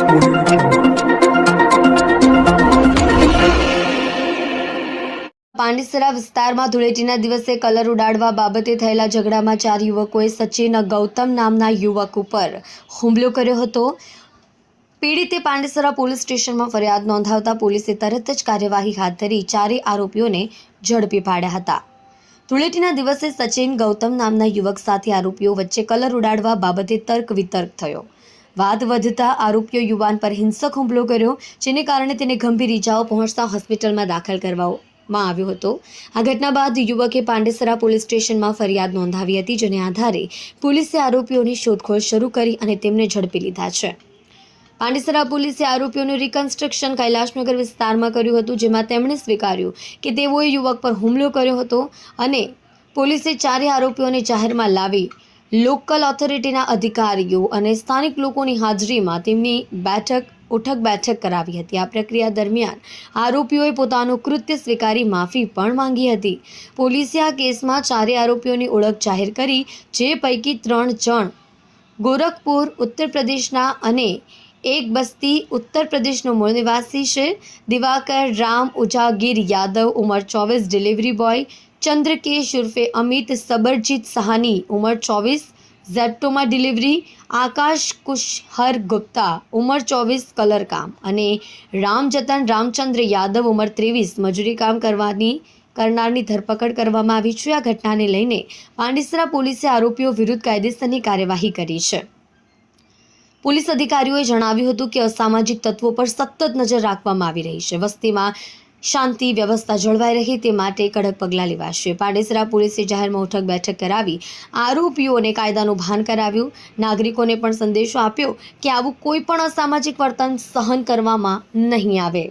jungle. વિસ્તારમાં ધૂળેટીના દિવસે colour ઉડાડવા બાબતે થયેલા ઝઘડામાં ચાર યુવકોએ સચિન ગૌતમ નામના યુવક ઉપર હુમલો કર્યો હતો પીડિતે પાંડેસરા પોલીસ સ્ટેશનમાં ફરિયાદ નોંધાવતા પોલીસે તરત જ કાર્યવાહી હાથ ધરી ચારેય આરોપીઓને ઝડપી પાડ્યા હતા ધૂળેટીના દિવસે સચિન ગૌતમ નામના યુવક સાથે આરોપીઓ વચ્ચે કલર ઉડાડવા બાબતે તર્ક વિતર્ક થયો વાદ વધતા આરોપીઓ યુવાન પર હિંસક હુમલો કર્યો, જેને કારણે તેને ગંભીર ઇજાઓ પહોંચતા હોસ્પિટલમાં દાખલ કરવામાં આવ્યો હતો. આ ઘટના બાદ યુવકે પાંડેસરા પોલીસ સ્ટેશનમાં ફરિયાદ નોંધાવી હતી, જેને આધારે પોલીસે આરોપીઓની શોધખોળ શરૂ કરી અને તેમને ઝડપી લીધા છે. પાંડેસરા પોલીસે આરોપીઓનું રિકન્સ્ટ્રક્શન કૈલાશનગર વિસ્તારમાં કર્યું હતું, જેમાં તેમણે સ્વીકાર્યું કે તેઓએ યુવક પર હુમલો કર્યો હતો અને પોલીસે ચારે આરોપીઓને જાહેરમાં લાવી લોકલ ઓથોરિટીના અધિકારીઓ અને સ્થાનિક લોકોની હાજરીમાં તેમની બેઠક, ઉઠક બેઠક કરાવી હતી. આ પ્રક્રિયા દરમિયાન આરોપીઓએ પોતાનું કૃત્ય સ્વીકારી માફી પણ માંગી હતી. પોલીસે આ કેસમાં ચારે આરોપીઓની ઓળખ જાહેર કરી, જે પૈકી ત્રણ જણ ગોરખપુર, ઉત્તર પ્રદેશના અને એક બસ્તી ઉત્તર પ્રદેશનો મૂળ નિવાસી છે. દિવાકર રામ ઉજાગીર યાદવ, ઉંમર ચોવીસ ડિલિવરી બોય ચંદ્રકેશ ઉર્ફે અમિત સબરજીત સહાની, ઉંમર ચોવીસ, ઝેપ્ટોમાં ડિલિવરી, આકાશ કુશહર ગુપ્તા, ઉંમર ચોવીસ, કલરકામ અને રામજતન રામચંદ્ર યાદવ, ઉંમર ત્રેવીસ, મજૂરી કામ કરવાની, કરનારની ધરપકડ કરવામાં આવી છે. આ ઘટનાને લઈને પાંડિસરા પોલીસે આરોપીઓ વિરુદ્ધ કાયદેસરની કાર્યવાહી કરી છે. પોલીસ અધિકારીઓએ જણાવ્યું હતું કે અસામાજિક તત્વો પર સતત નજર રાખવામાં આવી રહી છે. વસ્તીમાં શાંતિ, વ્યવસ્થા જળવાઈ રહે તે માટે કડક પગલાં લેવાશે. પાડેસરા પોલીસે જાહેરમાં ઉઠક બેઠક કરાવી આરોપીઓને કાયદાનું ભાન કરાવ્યું. નાગરિકોને પણ સંદેશો આપ્યો કે આવું કોઈ પણ અસામાજિક વર્તન સહન કરવામાં નહીં આવે.